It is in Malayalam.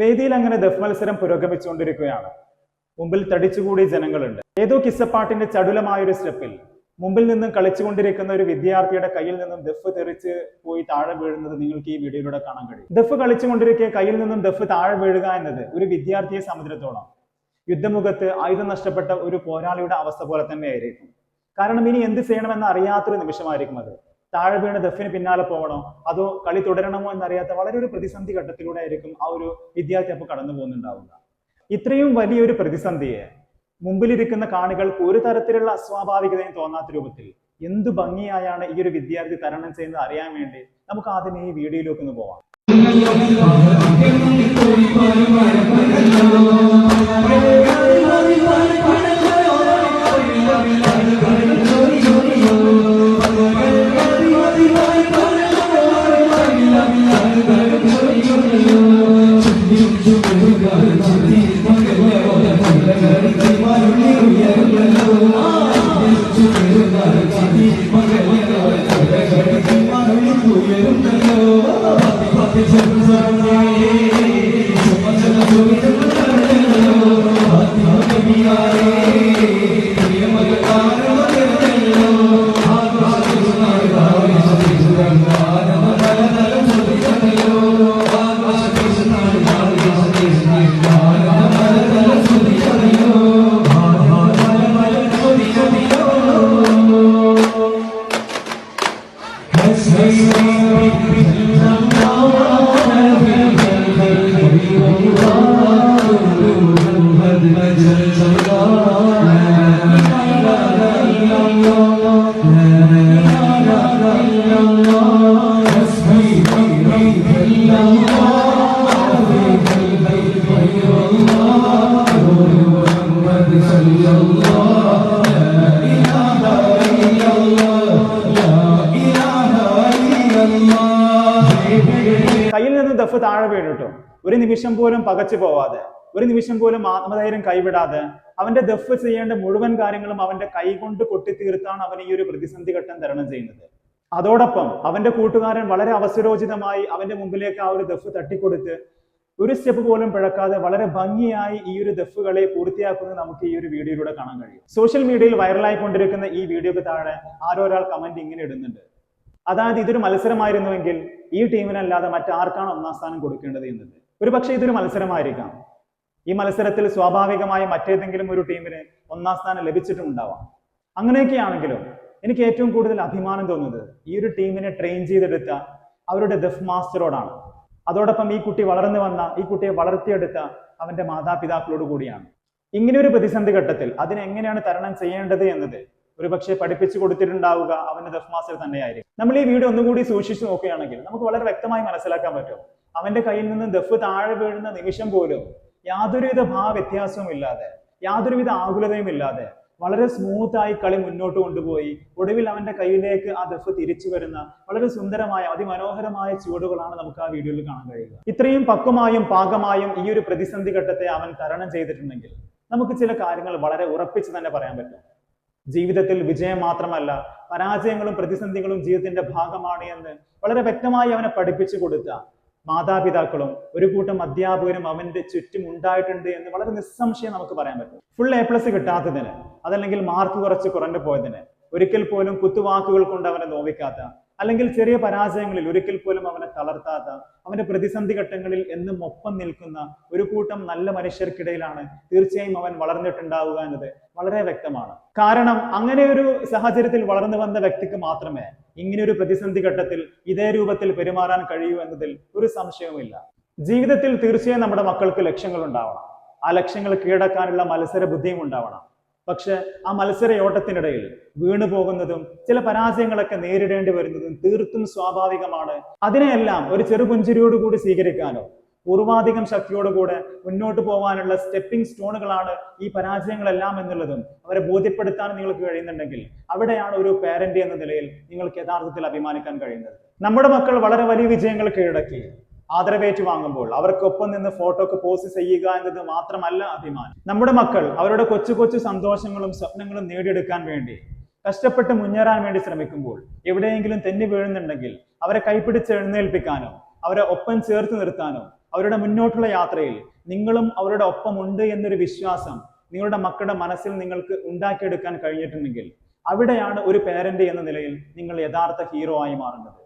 വേദിയിൽ അങ്ങനെ ദഫ് മത്സരം പുരോഗമിച്ചുകൊണ്ടിരിക്കുകയാണ്. മുമ്പിൽ തടിച്ചുകൂടിയ ജനങ്ങളുണ്ട്. ഏതോ കിസ്സപ്പാട്ടിന്റെ ചടുലമായൊരു സ്റ്റെപ്പിൽ മുമ്പിൽ നിന്നും കളിച്ചുകൊണ്ടിരിക്കുന്ന ഒരു വിദ്യാർത്ഥിയുടെ കയ്യിൽ നിന്നും ദഫ് തെറിച്ച് പോയി താഴെ വീഴുന്നത് നിങ്ങൾക്ക് ഈ വീഡിയോയിലൂടെ കാണാൻ കഴിയും. ദഫ് കളിച്ചുകൊണ്ടിരിക്കെ കയ്യിൽ നിന്നും ദഫ് താഴെ വീഴുക എന്നത് ഒരു വിദ്യാർത്ഥിയെ സംബന്ധിച്ചിടത്തോളം യുദ്ധമുഖത്ത് ആയുധം നഷ്ടപ്പെട്ട ഒരു പോരാളിയുടെ അവസ്ഥ പോലെ തന്നെ തന്നെയായിരിക്കും. കാരണം ഇനി എന്ത് ചെയ്യണമെന്ന് അറിയാത്തൊരു നിമിഷമായിരിക്കും അത്. താഴെ വീണ് ദഫിന് പിന്നാലെ പോകണോ? അതോ കളി തുടരണമോ എന്നറിയാത്ത വളരെ ഒരു പ്രതിസന്ധി ഘട്ടത്തിലൂടെ ആയിരിക്കും ആ ഒരു വിദ്യാർത്ഥി അപ്പോൾ കടന്നു പോകുന്നുണ്ടാവുക. ഇത്രയും വലിയൊരു പ്രതിസന്ധിയെ മുമ്പിലിരിക്കുന്ന കാണികൾക്ക് ഒരു തരത്തിലുള്ള അസ്വാഭാവികതയും തോന്നാത്ത രൂപത്തിൽ എന്തു ഭംഗിയായാണ് ഈ ഒരു വിദ്യാർത്ഥി തരണം ചെയ്യുന്നത് അറിയാൻ വേണ്ടി നമുക്ക് ആദ്യം ഈ വീഡിയോയിലേക്ക് ഒന്ന് പോവാം. നിന്ന് ദഫ് താഴെ വീണിട്ടു ഒരു നിമിഷം പോലും പകച്ചു പോവാതെ ഒരു നിമിഷം പോലും ആത്മധൈര്യം കൈവിടാതെ അവന്റെ ദഫ് ചെയ്യേണ്ട മുഴുവൻ കാര്യങ്ങളും അവന്റെ കൈ കൊണ്ട് കൊട്ടിത്തീർത്താണ് അവൻ ഈ ഒരു പ്രതിസന്ധി ഘട്ടം തരണം ചെയ്യുന്നത്. അതോടൊപ്പം അവന്റെ കൂട്ടുകാരൻ വളരെ അവസരോചിതമായി അവന്റെ മുമ്പിലേക്ക് ആ ഒരു ദഫ് തട്ടിക്കൊടുത്ത് ഒരു സ്റ്റെപ്പ് പോലും പിഴക്കാതെ വളരെ ഭംഗിയായി ഈ ഒരു ദഫുകളെ പൂർത്തിയാക്കുന്നത് നമുക്ക് ഈ ഒരു വീഡിയോയിലൂടെ കാണാൻ കഴിയും. സോഷ്യൽ മീഡിയയിൽ വൈറലായി കൊണ്ടിരിക്കുന്ന ഈ വീഡിയോക്ക് താഴെ ആരോ ഒരാൾ കമന്റ് ഇങ്ങനെ ഇടുന്നുണ്ട്. അതായത് ഇതൊരു മത്സരമായിരുന്നുവെങ്കിൽ ഈ ടീമിനല്ലാതെ മറ്റാർക്കാണ് ഒന്നാം സ്ഥാനം കൊടുക്കേണ്ടത് എന്നത്? ഒരു പക്ഷേ ഇതൊരു മത്സരമായിരിക്കാം. ഈ മത്സരത്തിൽ സ്വാഭാവികമായി മറ്റേതെങ്കിലും ഒരു ടീമിന് ഒന്നാം സ്ഥാനം ലഭിച്ചിട്ടുണ്ടാവാം അങ്ങനെയൊക്കെയാണെങ്കിലും എനിക്ക് ഏറ്റവും കൂടുതൽ അഭിമാനം തോന്നുന്നത് ഈ ഒരു ടീമിനെ ട്രെയിൻ ചെയ്തെടുത്ത അവരുടെ ദഫ് മാസ്റ്ററോടാണ് അതോടൊപ്പം ഈ കുട്ടി വളർന്നു വന്ന ഈ കുട്ടിയെ വളർത്തിയെടുത്ത അവന്റെ മാതാപിതാക്കളോട് കൂടിയാണ്. ഇങ്ങനെ ഒരു പ്രതിസന്ധി ഘട്ടത്തിൽ അതിനെങ്ങനെയാണ് തരണം ചെയ്യേണ്ടത് എന്നത് ഒരു പക്ഷേ പഠിപ്പിച്ചു കൊടുത്തിട്ടുണ്ടാവുക അവന്റെ ദഫ് മാസ്റ്റർ തന്നെയായിരിക്കും. നമ്മൾ ഈ വീഡിയോ ഒന്നുകൂടി സൂക്ഷിച്ചു നോക്കുകയാണെങ്കിൽ നമുക്ക് വളരെ വ്യക്തമായി മനസ്സിലാക്കാൻ പറ്റും. അവന്റെ കയ്യിൽ നിന്ന് ദഫ് താഴെ വീഴുന്ന നിമിഷം പോലും യാതൊരുവിധ ഭാവവ്യത്യാസവും ഇല്ലാതെ യാതൊരുവിധ ആകുലതയും ഇല്ലാതെ വളരെ സ്മൂത്തായി കളി മുന്നോട്ട് കൊണ്ടുപോയി ഒടുവിൽ അവന്റെ കയ്യിലേക്ക് ആ ദഫ് തിരിച്ചു വരുന്ന വളരെ സുന്ദരമായ അതിമനോഹരമായ ചുവടുകളാണ് നമുക്ക് ആ വീഡിയോയിൽ കാണാൻ കഴിയുക. ഇത്രയും പക്വമായും പാകമായും ഈ ഒരു പ്രതിസന്ധി ഘട്ടത്തെ അവൻ തരണം ചെയ്തിട്ടുണ്ടെങ്കിൽ നമുക്ക് ചില കാര്യങ്ങൾ വളരെ ഉറപ്പിച്ച് തന്നെ പറയാൻ പറ്റും. ജീവിതത്തിൽ വിജയം മാത്രമല്ല പരാജയങ്ങളും പ്രതിസന്ധികളും ജീവിതത്തിന്റെ ഭാഗമാണ് എന്ന് വളരെ വ്യക്തമായി അവനെ പഠിപ്പിച്ചു കൊടുത്ത മാതാപിതാക്കളും ഒരു കൂട്ടം അധ്യാപകരും അവന്റെ ചുറ്റും ഉണ്ടായിട്ടുണ്ട് എന്ന് വളരെ നിസ്സംശയം നമുക്ക് പറയാൻ പറ്റും. ഫുൾ എ പ്ലസ് കിട്ടാത്തതിന് അതല്ലെങ്കിൽ മാർക്ക് കുറച്ച് കുറഞ്ഞു പോയതിന് ഒരിക്കൽ പോലും കുത്തുവാക്കുകൾ കൊണ്ട് അവനെ നോവിക്കാത്ത അല്ലെങ്കിൽ ചെറിയ പരാജയങ്ങളിൽ ഒരിക്കൽ പോലും അവനെ തളർത്താത്ത അവന്റെ പ്രതിസന്ധി ഘട്ടങ്ങളിൽ എന്നും ഒപ്പം നിൽക്കുന്ന ഒരു കൂട്ടം നല്ല മനുഷ്യർക്കിടയിലാണ് തീർച്ചയായും അവൻ വളർന്നിട്ടുണ്ടാവുക എന്നത് വളരെ വ്യക്തമാണ്. കാരണം അങ്ങനെ ഒരു സാഹചര്യത്തിൽ വളർന്നു വന്ന വ്യക്തിക്ക് മാത്രമേ ഇങ്ങനെ ഒരു പ്രതിസന്ധി ഘട്ടത്തിൽ ഇതേ രൂപത്തിൽ പെരുമാറാൻ കഴിയൂ എന്നതിൽ ഒരു സംശയവുമില്ല. ജീവിതത്തിൽ തീർച്ചയായും നമ്മുടെ മക്കൾക്ക് ലക്ഷ്യങ്ങൾ ഉണ്ടാവണം ആ ലക്ഷ്യങ്ങൾ കീഴടക്കാനുള്ള മത്സര ബുദ്ധിയും ഉണ്ടാവണം. പക്ഷെ ആ മത്സരയോട്ടത്തിനിടയിൽ വീണു പോകുന്നതും ചില പരാജയങ്ങളൊക്കെ നേരിടേണ്ടി വരുന്നതും തീർത്തും സ്വാഭാവികമാണ്. അതിനെയെല്ലാം ഒരു ചെറുപുഞ്ചിരിയോടുകൂടി സ്വീകരിക്കാനോ പൂർവാധികം ശക്തിയോടുകൂടെ മുന്നോട്ട് പോകാനുള്ള സ്റ്റെപ്പിംഗ് സ്റ്റോണുകളാണ് ഈ പരാജയങ്ങളെല്ലാം എന്നുള്ളതും അവരെ ബോധ്യപ്പെടുത്താൻ നിങ്ങൾക്ക് കഴിയുന്നുണ്ടെങ്കിൽ അവിടെയാണ് ഒരു പേരന്റ് എന്ന നിലയിൽ നിങ്ങൾക്ക് യഥാർത്ഥത്തിൽ അഭിമാനിക്കാൻ കഴിയുന്നത്. നമ്മുടെ മക്കൾ വളരെ വലിയ വിജയങ്ങൾ കീഴടക്കി ആദരവേറ്റ് വാങ്ങുമ്പോൾ അവർക്കൊപ്പം നിന്ന് ഫോട്ടോക്ക് പോസ്റ്റ് ചെയ്യുക എന്നത് മാത്രമല്ല അഭിമാനം. നമ്മുടെ മക്കൾ അവരുടെ കൊച്ചു കൊച്ചു സന്തോഷങ്ങളും സ്വപ്നങ്ങളും നേടിയെടുക്കാൻ വേണ്ടി കഷ്ടപ്പെട്ട് മുന്നേറാൻ വേണ്ടി ശ്രമിക്കുമ്പോൾ എവിടെയെങ്കിലും തെന്നി വീഴുന്നുണ്ടെങ്കിൽ അവരെ കൈപിടിച്ച് എഴുന്നേൽപ്പിക്കാനോ അവരെ ഒപ്പം ചേർത്ത് നിർത്താനോ അവരുടെ മുന്നോട്ടുള്ള യാത്രയിൽ നിങ്ങളും അവരുടെ ഒപ്പം ഉണ്ട് എന്നൊരു വിശ്വാസം നിങ്ങളുടെ മക്കളുടെ മനസ്സിൽ നിങ്ങൾക്ക് ഉണ്ടാക്കിയെടുക്കാൻ കഴിഞ്ഞിട്ടുണ്ടെങ്കിൽ അവിടെയാണ് ഒരു പേരന്റ് എന്ന നിലയിൽ നിങ്ങൾ യഥാർത്ഥ ഹീറോ ആയി മാറുന്നത്.